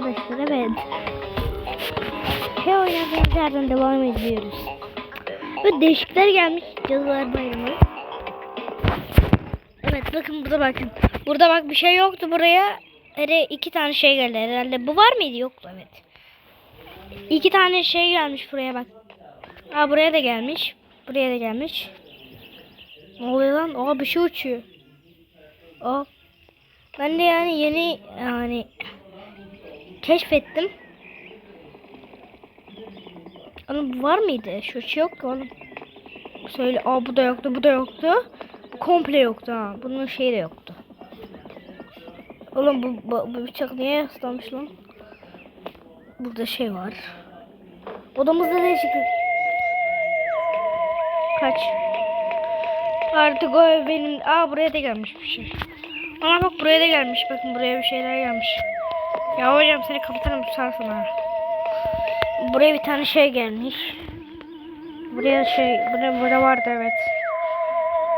arkadaşlar evet. Şey oynadığımız yerden devam ediyoruz. Ve değişikler gelmiş Cadılar Bayramı. Evet bakın burada bakın. Burada bak bir şey yoktu buraya. Hele iki tane şey geldi herhalde. Bu var mıydı? Yoktu evet. İki tane şey gelmiş buraya bak. Aa buraya da gelmiş. Buraya da gelmiş. Ne oluyor lan? Aa bir şey uçuyor. Aa. Ben de yani yeni yani keşfettim. Oğlum var mıydı? Şu şey yok ki oğlum. Söyle. Aa bu da yoktu, bu da yoktu. Bu komple yoktu ha. Bunun şeyi de yoktu. Oğlum bu, bu, bu bıçak niye yaslanmış lan? Burada şey var. Odamızda değişiklik. Kaç. Artık o benim. Aa buraya da gelmiş bir şey. Ama bak buraya da gelmiş. Bakın buraya bir şeyler gelmiş. Ya hocam seni kapatırım sarsın ha. Buraya bir tane şey gelmiş. Buraya şey, burada, burada vardı evet.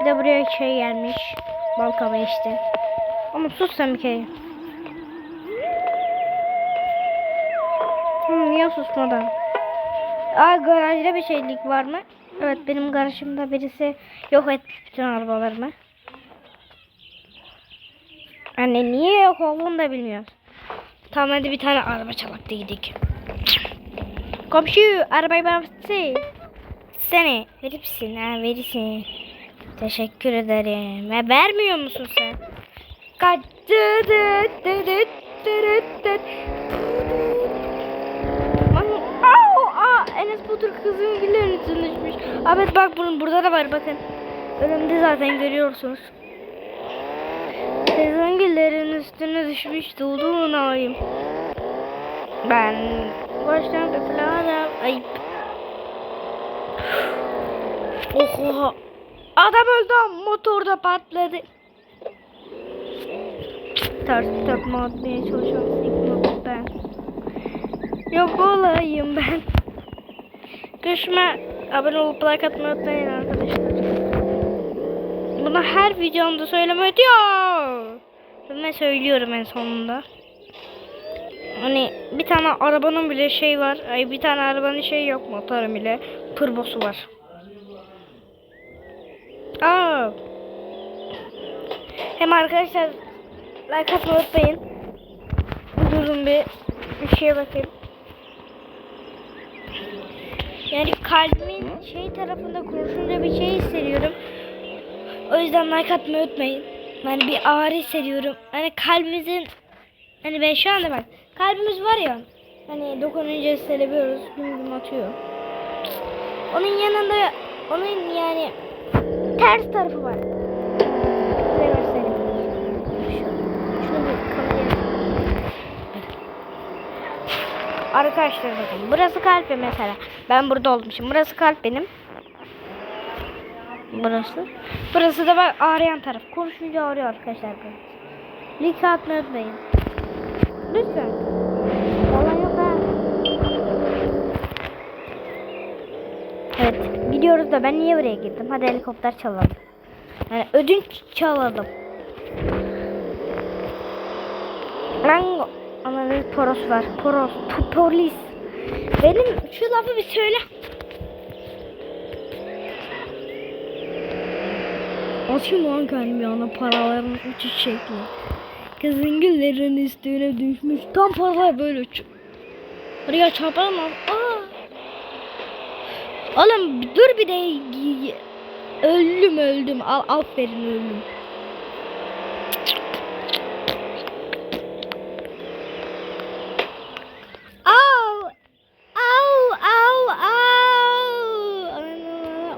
Bir de buraya şey gelmiş. Balkaba işte. Ama sus sen bir kere. Hı, niye susmadan? Aa garajda bir şeylik var mı? Evet benim garajımda birisi yok etmiş bütün arabalarımı. Anne niye yok olduğunu da bilmiyoruz. Tamam hadi bir tane araba çalak da gidelim. Komşu arabayı bana versene. Seni verir misin? Ha verirsin. Teşekkür ederim. Ve vermiyor musun sen? Kaç Enes Batur kızın güllerin üstüne düşmüş. Evet bak bunun burada da var bakın. Önümde zaten görüyorsunuz. Kızın güllerin üstüne düşmüş dolduğunu alayım. Ben baştan falan ayıp. Oha. Adam öldü motorda patladı. Ters tepme atmaya çalışan ben. Yok olayım ben. Görüşme abone olup like atmayı unutmayın arkadaşlar. Bunu her videomda söylemeyi diyor. Ben de söylüyorum en sonunda. Hani bir tane arabanın bile şey var. Ay bir tane arabanın şey yok motoru bile. Turbosu var. Aa. Hem arkadaşlar like atmayı unutmayın. Durun bir bir şeye bakayım. Yani kalbimin şey tarafında konuşunca bir şey hissediyorum. O yüzden like atmayı unutmayın. Yani bir ağrı hissediyorum. Hani kalbimizin hani ben şu anda bak kalbimiz var ya hani dokununca hissediyoruz. Güm güm atıyor. Onun yanında onun yani ters tarafı var. Arkadaşlar bakın burası kalp mesela. Ben burada olmuşum. Burası kalp benim. Burası. Burası da bak ağrıyan taraf. Konuşunca ağrıyor arkadaşlar. Link atmayı unutmayın. Lütfen. Yalan yok ha. Evet. Gidiyoruz da ben niye buraya gittim? Hadi helikopter çalalım. Yani ödünç çalalım. Rango. Ama bir poros var. Poros. Po- Polis. Benim şu lafı bir söyle. Açayım lan kendimi yana paraların uçuş şekli. Kızın güllerin üstüne düşmüş. Tam paralar böyle uçuyor. Buraya çarpalım mı? Aa. Oğlum dur bir de öldüm öldüm. Al aferin öldüm. Au! Au! Au! Au!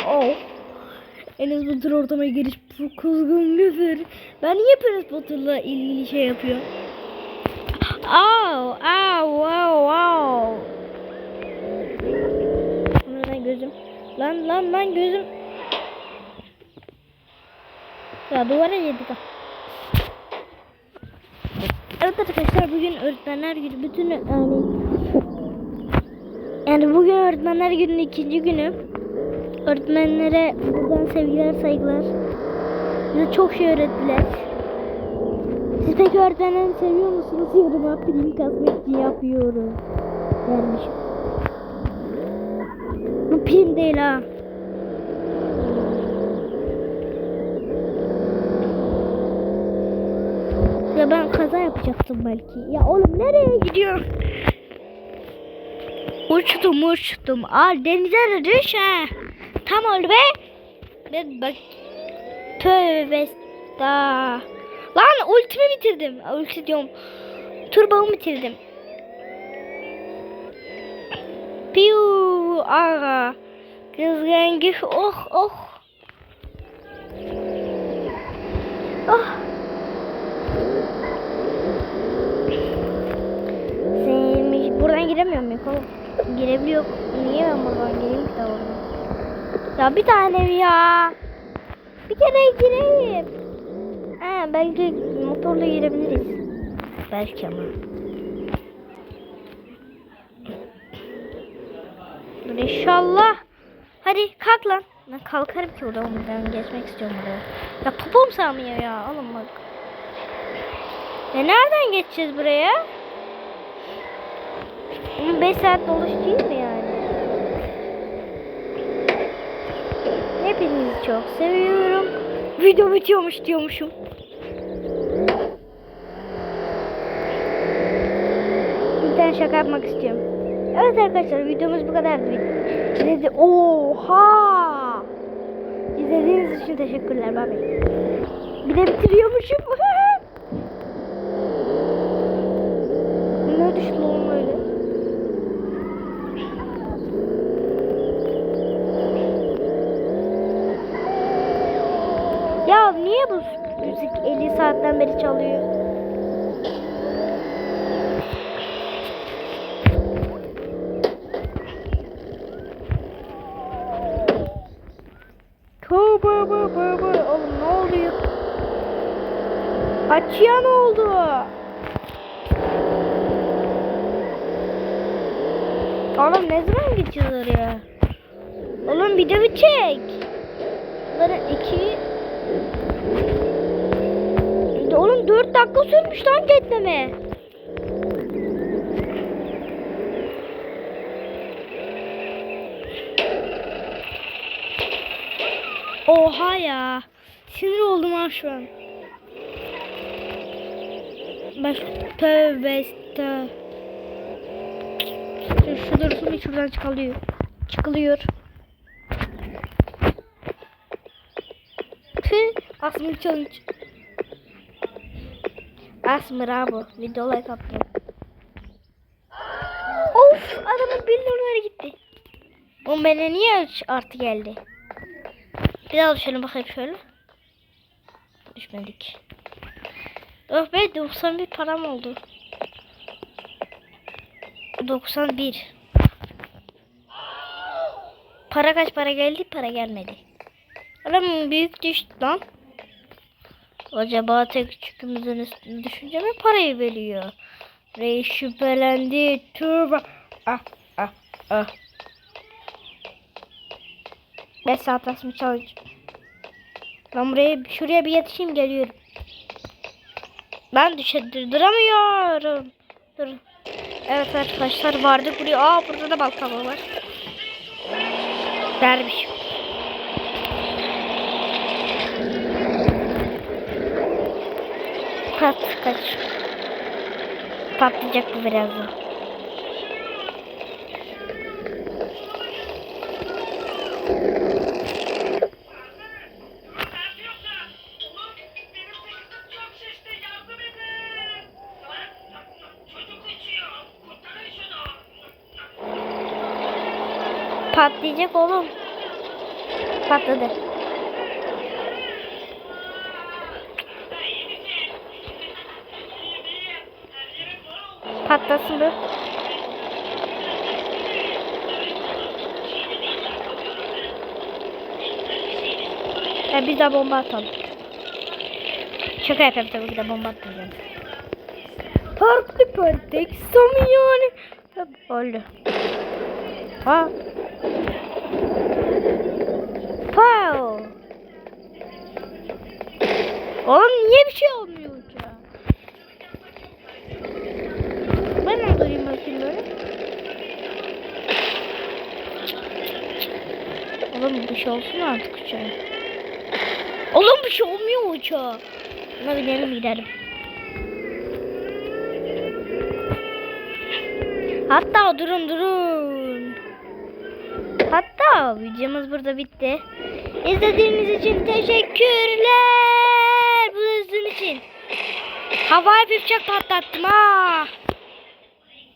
Oh. Enes Batur ortama giriş kuzgun güzel. Ben niye Enes Batur'la ilgili şey yapıyor? Au! Au! Au! Au! Lan gözüm. Lan lan lan gözüm. Ya duvara yedik ha. Evet arkadaşlar bugün öğretmenler günü bütün yani yani bugün öğretmenler gününün ikinci günü. Öğretmenlere buradan sevgiler saygılar. Bize çok şey öğrettiler. Siz peki öğretmenleri seviyor musunuz? Yoruma prim kasmak için yapıyorum. Vermiş. Bu prim değil ha. Ya ben kaza yapacaktım belki. Ya oğlum nereye gidiyorsun? Uçtum uçtum. Al denize düş ha. Tam oldu be. Ben bak. Tövbe estağ. Lan ultimi bitirdim. Ulti diyorum. Turbomu bitirdim. Piu aga. Kızgın gif. Oh oh. Oh. Sevmiş. Buradan giremiyorum ya oğlum. Girebiliyor. Niye ben buradan gireyim ki de oradan? Ya bir tane ya. Bir kere gireyim. Ha, belki motorla girebiliriz. Belki ama. Dur inşallah. Hadi kalk lan. Ben kalkarım ki oradan ben geçmek istiyorum buraya. Ya popom sağmıyor ya. Alın bak. Ya nereden geçeceğiz buraya? 5 saat doluş değil mi yani? Hepinizi çok seviyorum. Video bitiyormuş diyormuşum. Bir tane şaka yapmak istiyorum. Evet arkadaşlar videomuz bu kadardı. İzledi. Oha! İzlediğiniz için teşekkürler. Bay bay. Bir de bitiriyormuşum. ne düştü lan öyle? Ya niye bu müzik 50 saatten beri çalıyor? Tövbe be be be. Oğlum ne oluyor? Açıya ne oldu? Oğlum ne zaman geçeceğiz oraya? Oğlum de bir çek. Bunların iki... Oğlum 4 dakika sürmüş lan gitmeme. Oha ya. Sinir oldum ha şu an. Baş tövbe estağ. Şu, dursun bir şuradan çıkılıyor. Çıkılıyor. Asmır challenge. Asmır abi. Video like attım. Of adamın bir numara gitti. O bana niye artı geldi? Bir daha düşelim bakayım şöyle. Düşmedik. Oh be 91 param oldu. 91. Para kaç para geldi? Para gelmedi. Oğlum büyük düştü lan. Acaba tek küçükümüzün üstüne düşünce mi parayı veriyor? Reis şüphelendi. Turbo. Ah ah ah. 5 saat asma challenge. Ben buraya şuraya bir yetişeyim geliyorum. Ben düşe duramıyorum. Dur. Evet arkadaşlar vardık buraya. Aa burada da balkaba var. Dermiş. Kaç. Patlayacak bu birazdan. Patlayacak oğlum. Patladı. Patlasın bu. Ya biz de bomba atalım. Şaka yapıyorum tabii ki de bomba atmayacağım. Farklı pörtek yani. Öldü. Ha. Pow. Oğlum niye bir şey olmuyor olsun artık uçağa. Oğlum bir şey olmuyor uçağa. Buna binelim gidelim. Hatta durun durun. Hatta videomuz burada bitti. İzlediğiniz için teşekkürler. Bu da sizin için. Havai fişek patlattım ha.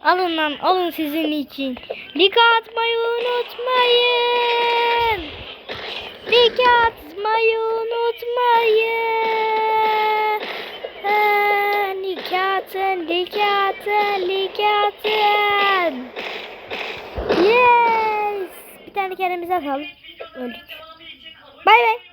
Alın lan alın sizin için. Like atmayı unutmayın. Like atmayı unutmayın. Like atın, like atın, like atın. Yes. Bir tane kendimize atalım. Öldük. Bay bay.